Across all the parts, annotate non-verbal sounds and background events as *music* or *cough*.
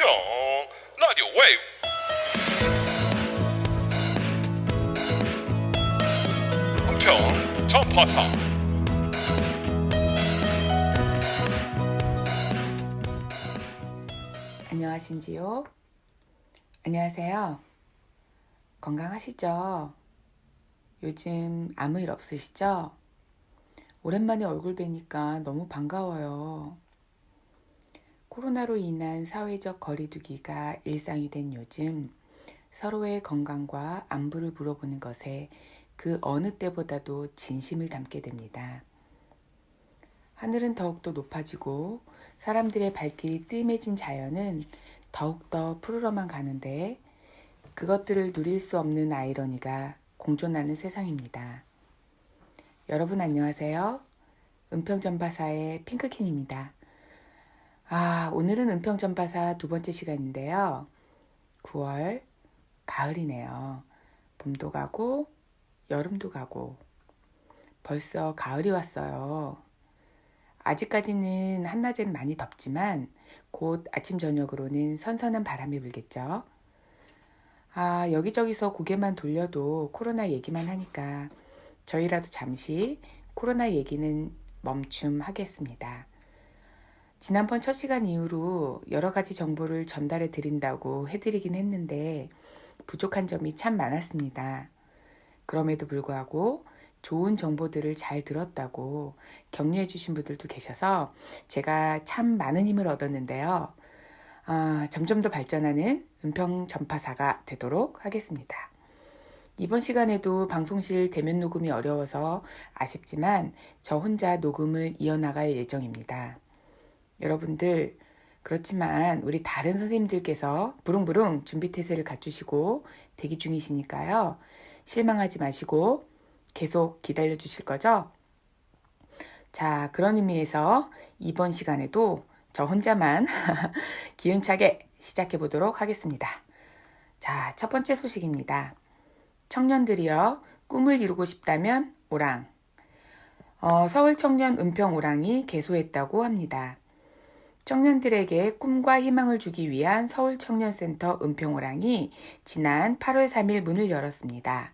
은평 라디오 웨이브 은평 전파사 안녕하신지요? 안녕하세요. 건강하시죠? 요즘 아무 일 없으시죠? 오랜만에 얼굴 뵈니까 너무 반가워요. 코로나로 인한 사회적 거리두기가 일상이 된 요즘 서로의 건강과 안부를 물어보는 것에 그 어느 때보다도 진심을 담게 됩니다. 하늘은 더욱더 높아지고 사람들의 발길이 뜸해진 자연은 더욱더 푸르러만 가는데 그것들을 누릴 수 없는 아이러니가 공존하는 세상입니다. 여러분 안녕하세요. 은평전파사의 핑크킨입니다. 아, 오늘은 은평전파사 두 번째 시간인데요. 9월 가을이네요. 봄도 가고 여름도 가고 벌써 가을이 왔어요. 아직까지는 한낮엔 많이 덥지만 곧 아침 저녁으로는 선선한 바람이 불겠죠. 아, 여기저기서 고개만 돌려도 코로나 얘기만 하니까 저희라도 잠시 코로나 얘기는 멈춤 하겠습니다. 지난번 첫 시간 이후로 여러 가지 정보를 전달해 드린다고 해드리긴 했는데 부족한 점이 참 많았습니다. 그럼에도 불구하고 좋은 정보들을 잘 들었다고 격려해 주신 분들도 계셔서 제가 참 많은 힘을 얻었는데요. 아, 점점 더 발전하는 은평 전파사가 되도록 하겠습니다. 이번 시간에도 방송실 대면 녹음이 어려워서 아쉽지만 저 혼자 녹음을 이어나갈 예정입니다. 여러분들, 그렇지만 우리 다른 선생님들께서 부릉부릉 준비 태세를 갖추시고 대기 중이시니까요. 실망하지 마시고 계속 기다려 주실 거죠? 자, 그런 의미에서 이번 시간에도 저 혼자만 *laughs* 기운차게 시작해 보도록 하겠습니다. 자, 첫 번째 소식입니다. 청년들이여 꿈을 이루고 싶다면 오랑. 어, 서울 청년 은평 오랑이 개소했다고 합니다. 청년들에게 꿈과 희망을 주기 위한 서울 청년센터 은평 오랑이 지난 8월 3일 문을 열었습니다.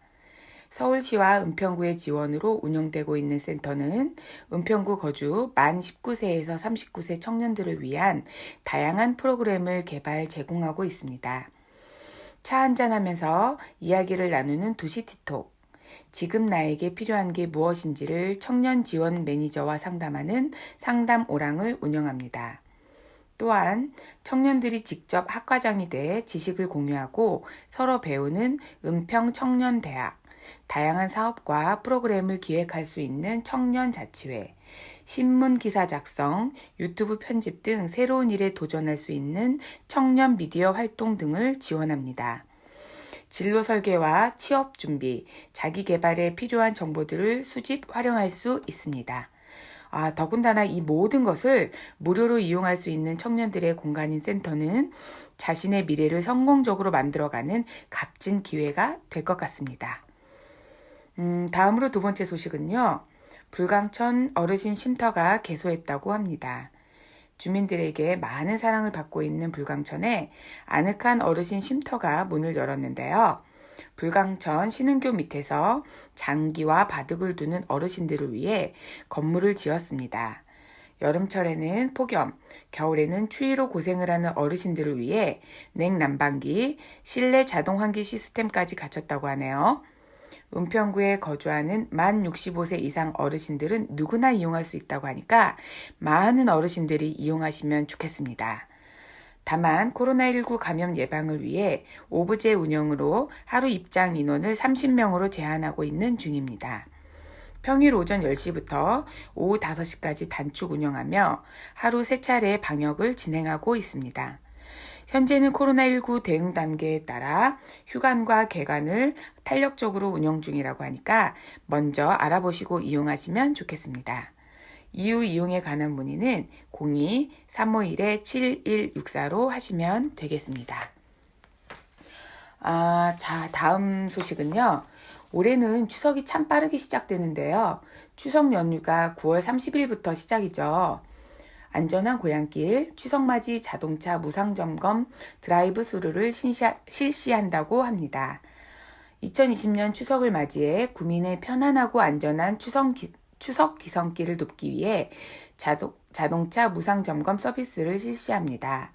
서울시와 은평구의 지원으로 운영되고 있는 센터는 은평구 거주 만 19세에서 39세 청년들을 위한 다양한 프로그램을 개발 제공하고 있습니다. 차 한잔하면서 이야기를 나누는 두시티톡, 지금 나에게 필요한 게 무엇인지를 청년 지원 매니저와 상담하는 상담 오랑을 운영합니다. 또한 청년들이 직접 학과장이 돼 지식을 공유하고 서로 배우는 은평 청년대학, 다양한 사업과 프로그램을 기획할 수 있는 청년 자치회, 신문 기사 작성, 유튜브 편집 등 새로운 일에 도전할 수 있는 청년 미디어 활동 등을 지원합니다. 진로 설계와 취업 준비, 자기 개발에 필요한 정보들을 수집 활용할 수 있습니다. 아, 더군다나 이 모든 것을 무료로 이용할 수 있는 청년들의 공간인 센터는 자신의 미래를 성공적으로 만들어가는 값진 기회가 될 것 같습니다. 음, 다음으로 두 번째 소식은요. 불광천 어르신 쉼터가 개소했다고 합니다. 주민들에게 많은 사랑을 받고 있는 불광천에 아늑한 어르신 쉼터가 문을 열었는데요. 불광천 신흥교 밑에서 장기와 바둑을 두는 어르신들을 위해 건물을 지었습니다. 여름철에는 폭염, 겨울에는 추위로 고생을 하는 어르신들을 위해 냉난방기, 실내 자동 환기 시스템까지 갖췄다고 하네요. 은평구에 거주하는 만 65세 이상 어르신들은 누구나 이용할 수 있다고 하니까 많은 어르신들이 이용하시면 좋겠습니다. 다만 코로나19 감염 예방을 위해 오브제 운영으로 하루 입장 인원을 30명으로 제한하고 있는 중입니다. 평일 오전 10시부터 오후 5시까지 단축 운영하며 하루 3차례 방역을 진행하고 있습니다. 현재는 코로나19 대응 단계에 따라 휴관과 개관을 탄력적으로 운영 중이라고 하니까 먼저 알아보시고 이용하시면 좋겠습니다. 이후 이용에 관한 문의는 02-351-7164로 하시면 되겠습니다. 아, 자, 다음 소식은요. 올해는 추석이 참 빠르게 시작되는데요. 추석 연휴가 9월 30일부터 시작이죠. 안전한 고향길, 추석맞이 자동차 무상점검 드라이브 스루를 실시한다고 합니다. 2020년 추석을 맞이해 구민의 편안하고 안전한 추석, 기, 추석 기성길을 돕기 위해 자동, 자동차 무상 점검 서비스를 실시합니다.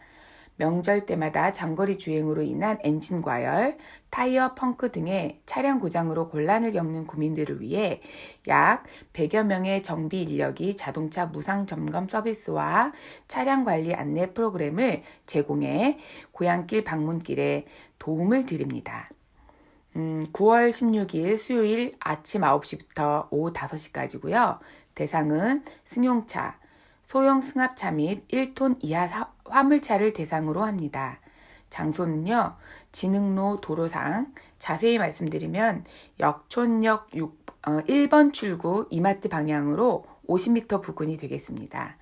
명절 때마다 장거리 주행으로 인한 엔진 과열, 타이어 펑크 등의 차량 고장으로 곤란을 겪는 구민들을 위해 약 100여 명의 정비 인력이 자동차 무상 점검 서비스와 차량 관리 안내 프로그램을 제공해 고향길 방문길에 도움을 드립니다. 음, 9월 16일 수요일 아침 9시부터 오후 5시까지고요. 대상은 승용차, 소형 승합차 및 1톤 이하 사- 화물차를 대상으로 합니다. 장소는요, 진흥로 도로상, 자세히 말씀드리면 역촌역 6, 1번 출구 이마트 방향으로 50m 부근이 되겠습니다.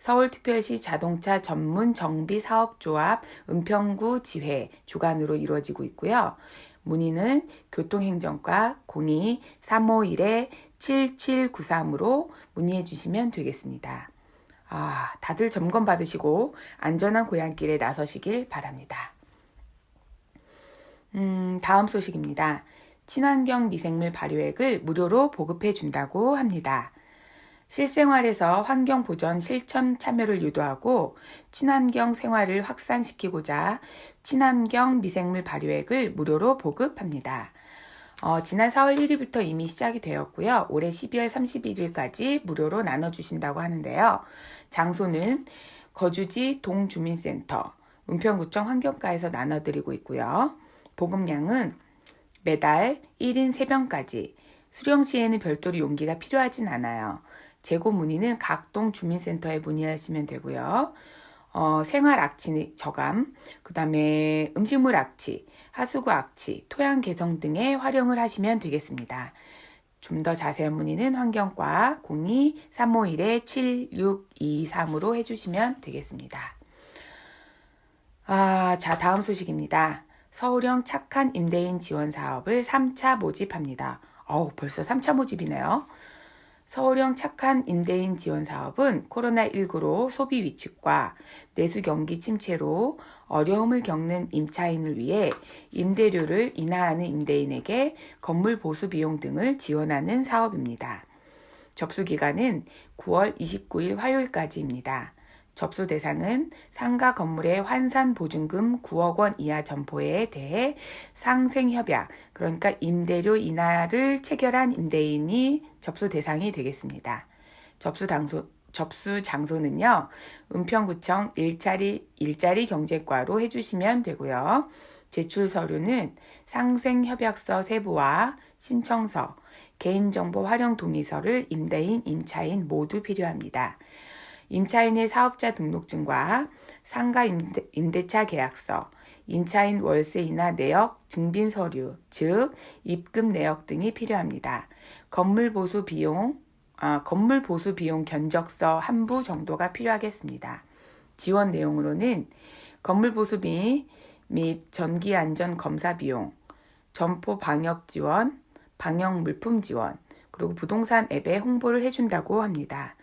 서울특별시 자동차 전문 정비 사업조합 은평구 지회 주관으로 이루어지고 있고요. 문의는 교통행정과 02-351-7793으로 문의해 주시면 되겠습니다. 아, 다들 점검 받으시고 안전한 고향길에 나서시길 바랍니다. 음, 다음 소식입니다. 친환경 미생물 발효액을 무료로 보급해 준다고 합니다. 실생활에서 환경 보전 실천 참여를 유도하고 친환경 생활을 확산시키고자 친환경 미생물 발효액을 무료로 보급합니다. 어, 지난 4월 1일부터 이미 시작이 되었고요. 올해 12월 31일까지 무료로 나눠주신다고 하는데요. 장소는 거주지 동주민센터, 은평구청 환경과에서 나눠드리고 있고요. 보급량은 매달 1인 3병까지, 수령 시에는 별도로 용기가 필요하진 않아요. 재고 문의는 각동 주민센터에 문의하시면 되고요. 어, 생활 악취 저감, 그 다음에 음식물 악취, 하수구 악취, 토양 개성 등에 활용을 하시면 되겠습니다. 좀 더 자세한 문의는 환경과 02-351-7623으로 해주시면 되겠습니다. 아, 자, 다음 소식입니다. 서울형 착한 임대인 지원 사업을 3차 모집합니다. 어우, 벌써 3차 모집이네요. 서울형 착한 임대인 지원 사업은 코로나19로 소비 위축과 내수 경기 침체로 어려움을 겪는 임차인을 위해 임대료를 인하하는 임대인에게 건물 보수 비용 등을 지원하는 사업입니다. 접수 기간은 9월 29일 화요일까지입니다. 접수 대상은 상가 건물의 환산 보증금 9억 원 이하 점포에 대해 상생 협약, 그러니까 임대료 인하를 체결한 임대인이 접수 대상이 되겠습니다. 접수 당소, 접수 장소는요, 은평구청 일자리, 일자리 경제과로 해주시면 되고요. 제출 서류는 상생협약서 세부와 신청서, 개인정보 활용 동의서를 임대인, 임차인 모두 필요합니다. 임차인의 사업자 등록증과 상가 임대, 임대차 계약서, 임차인 월세 인하 내역 증빙 서류, 즉 입금 내역 등이 필요합니다. 건물 보수 비용, 아, 건물 보수 비용 견적서 한부 정도가 필요하겠습니다. 지원 내용으로는 건물 보수비 및 전기 안전 검사 비용, 점포 방역 지원, 방역 물품 지원, 그리고 부동산 앱에 홍보를 해준다고 합니다.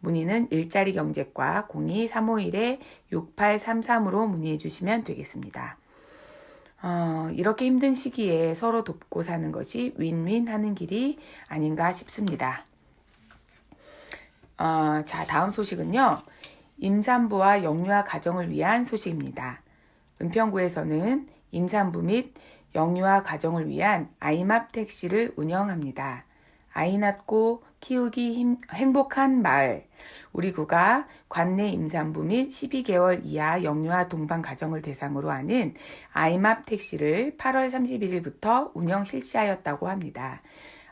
문의는 일자리 경제과 02-351-6833으로 문의해 주시면 되겠습니다. 어, 이렇게 힘든 시기에 서로 돕고 사는 것이 윈윈 하는 길이 아닌가 싶습니다. 어, 자, 다음 소식은요. 임산부와 영유아 가정을 위한 소식입니다. 은평구에서는 임산부 및 영유아 가정을 위한 아이맙 택시를 운영합니다. 아이 낳고 키우기 힘, 행복한 마을. 우리 구가 관내 임산부 및 12개월 이하 영유아 동반 가정을 대상으로 하는 아이맘 택시를 8월 31일부터 운영 실시하였다고 합니다.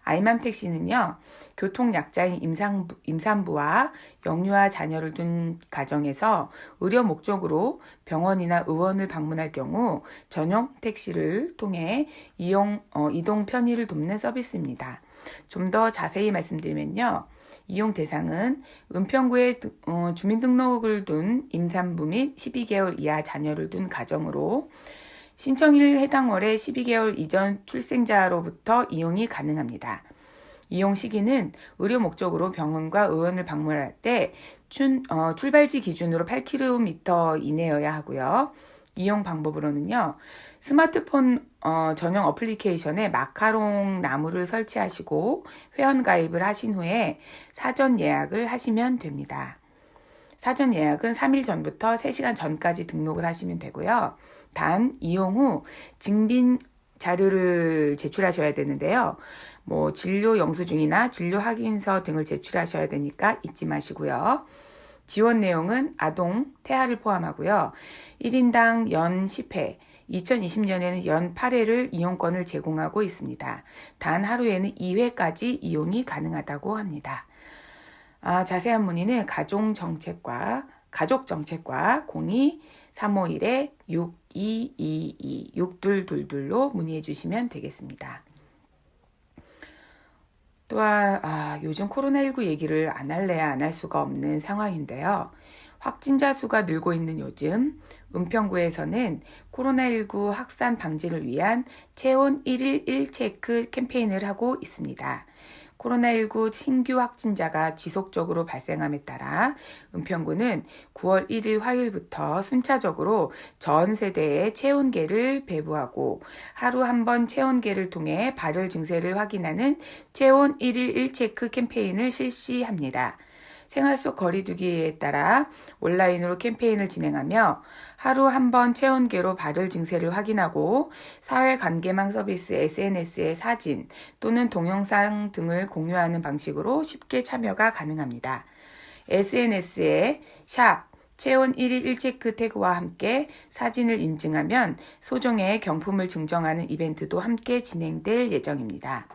아이맘 택시는요, 교통 약자인 임산부, 임산부와 영유아 자녀를 둔 가정에서 의료 목적으로 병원이나 의원을 방문할 경우 전용 택시를 통해 이용, 어, 이동 편의를 돕는 서비스입니다. 좀 더 자세히 말씀드리면요. 이용 대상은 은평구에 어, 주민등록을 둔 임산부 및 12개월 이하 자녀를 둔 가정으로 신청일 해당 월에 12개월 이전 출생자로부터 이용이 가능합니다. 이용 시기는 의료 목적으로 병원과 의원을 방문할 때 춘- 어, 출발지 기준으로 8km 이내여야 하고요. 이용 방법으로는요. 스마트폰 어, 전용 어플리케이션에 마카롱 나무를 설치하시고 회원 가입을 하신 후에 사전 예약을 하시면 됩니다. 사전 예약은 3일 전부터 3시간 전까지 등록을 하시면 되고요. 단 이용 후 증빙 자료를 제출하셔야 되는데요. 뭐 진료 영수증이나 진료 확인서 등을 제출하셔야 되니까 잊지 마시고요. 지원 내용은 아동, 태아를 포함하고요. 1인당 연 10회, 2020년에는 연 8회를 이용권을 제공하고 있습니다. 단 하루에는 2회까지 이용이 가능하다고 합니다. 아, 자세한 문의는 가족정책과 가족정책과 02 351에 6222 6222로 문의해 주시면 되겠습니다. 또한 아, 요즘 코로나19 얘기를 안 할래야 안 할 수가 없는 상황인데요. 확진자 수가 늘고 있는 요즘 은평구에서는 코로나19 확산 방지를 위한 체온 1일 1체크 캠페인을 하고 있습니다. 코로나19 신규 확진자가 지속적으로 발생함에 따라 은평구는 9월 1일 화요일부터 순차적으로 전 세대의 체온계를 배부하고 하루 한 번 체온계를 통해 발열 증세를 확인하는 체온 1일 1체크 캠페인을 실시합니다. 생활 속 거리두기에 따라 온라인으로 캠페인을 진행하며 하루 한 번 체온계로 발열 증세를 확인하고 사회관계망 서비스 SNS에 사진 또는 동영상 등을 공유하는 방식으로 쉽게 참여가 가능합니다. SNS에 샵 체온 1일 1체크 태그와 함께 사진을 인증하면 소정의 경품을 증정하는 이벤트도 함께 진행될 예정입니다.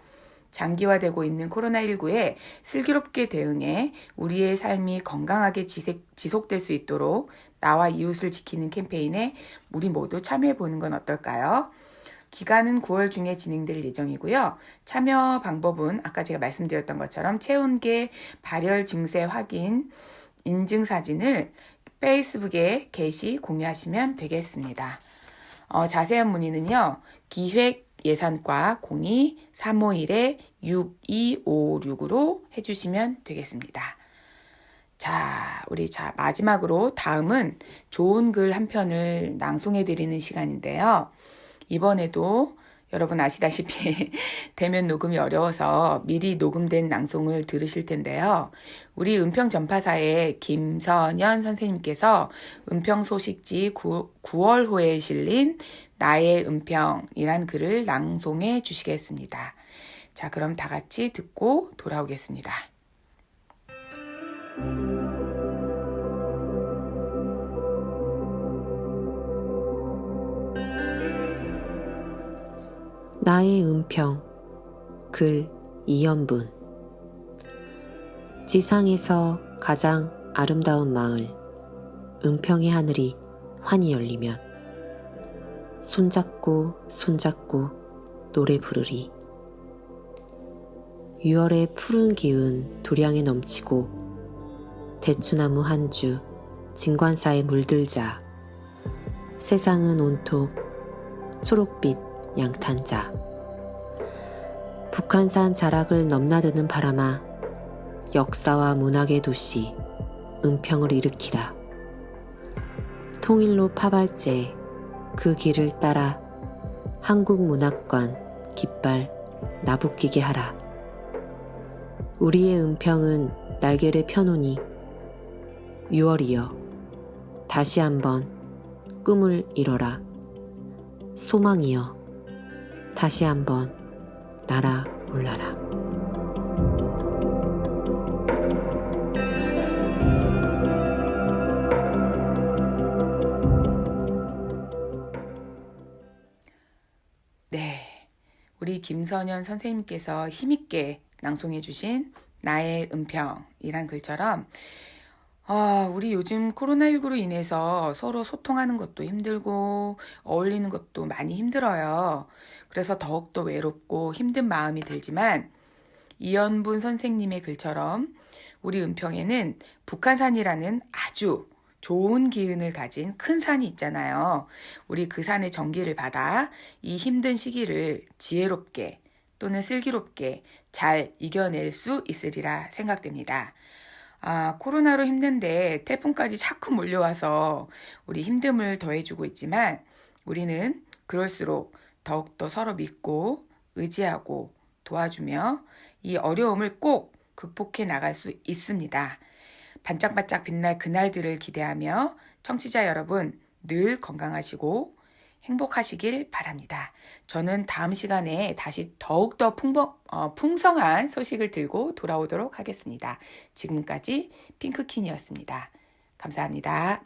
장기화되고 있는 코로나19에 슬기롭게 대응해 우리의 삶이 건강하게 지속될 수 있도록 나와 이웃을 지키는 캠페인에 우리 모두 참여해 보는 건 어떨까요? 기간은 9월 중에 진행될 예정이고요. 참여 방법은 아까 제가 말씀드렸던 것처럼 체온계 발열 증세 확인 인증 사진을 페이스북에 게시 공유하시면 되겠습니다. 어, 자세한 문의는요. 기획 예산과 02-351-6256으로 해주시면 되겠습니다. 자, 우리 자, 마지막으로 다음은 좋은 글 한 편을 낭송해 드리는 시간인데요. 이번에도 여러분 아시다시피 *laughs* 대면 녹음이 어려워서 미리 녹음된 낭송을 들으실 텐데요. 우리 은평 전파사의 김선현 선생님께서 은평 소식지 9, 9월호에 실린 나의 은평이란 글을 낭송해 주시겠습니다. 자, 그럼 다 같이 듣고 돌아오겠습니다. 나의 은평 글 이연분 지상에서 가장 아름다운 마을 은평의 하늘이 환히 열리면 손잡고 손잡고 노래 부르리. 6월의 푸른 기운 도량에 넘치고 대추나무 한 주 진관사에 물들자 세상은 온통 초록빛 양탄자. 북한산 자락을 넘나드는 바람아 역사와 문학의 도시 은평을 일으키라. 통일로 파발제 그 길을 따라 한국 문학관 깃발 나부끼게 하라 우리의 은평은 날개를 펴놓니 6월이여 다시 한번 꿈을 이뤄라 소망이여 다시 한번 날아올라라. 네. 우리 김선현 선생님께서 힘있게 낭송해 주신 나의 은평이란 글처럼 아, 우리 요즘 코로나19로 인해서 서로 소통하는 것도 힘들고 어울리는 것도 많이 힘들어요. 그래서 더욱더 외롭고 힘든 마음이 들지만 이연분 선생님의 글처럼 우리 은평에는 북한산이라는 아주 좋은 기운을 가진 큰 산이 있잖아요. 우리 그 산의 전기를 받아 이 힘든 시기를 지혜롭게 또는 슬기롭게 잘 이겨낼 수 있으리라 생각됩니다. 아, 코로나로 힘든데 태풍까지 자꾸 몰려와서 우리 힘듦을 더해주고 있지만 우리는 그럴수록 더욱더 서로 믿고 의지하고 도와주며 이 어려움을 꼭 극복해 나갈 수 있습니다. 반짝반짝 빛날 그날들을 기대하며 청취자 여러분 늘 건강하시고 행복하시길 바랍니다. 저는 다음 시간에 다시 더욱더 풍부, 어, 풍성한 소식을 들고 돌아오도록 하겠습니다. 지금까지 핑크킨이었습니다. 감사합니다.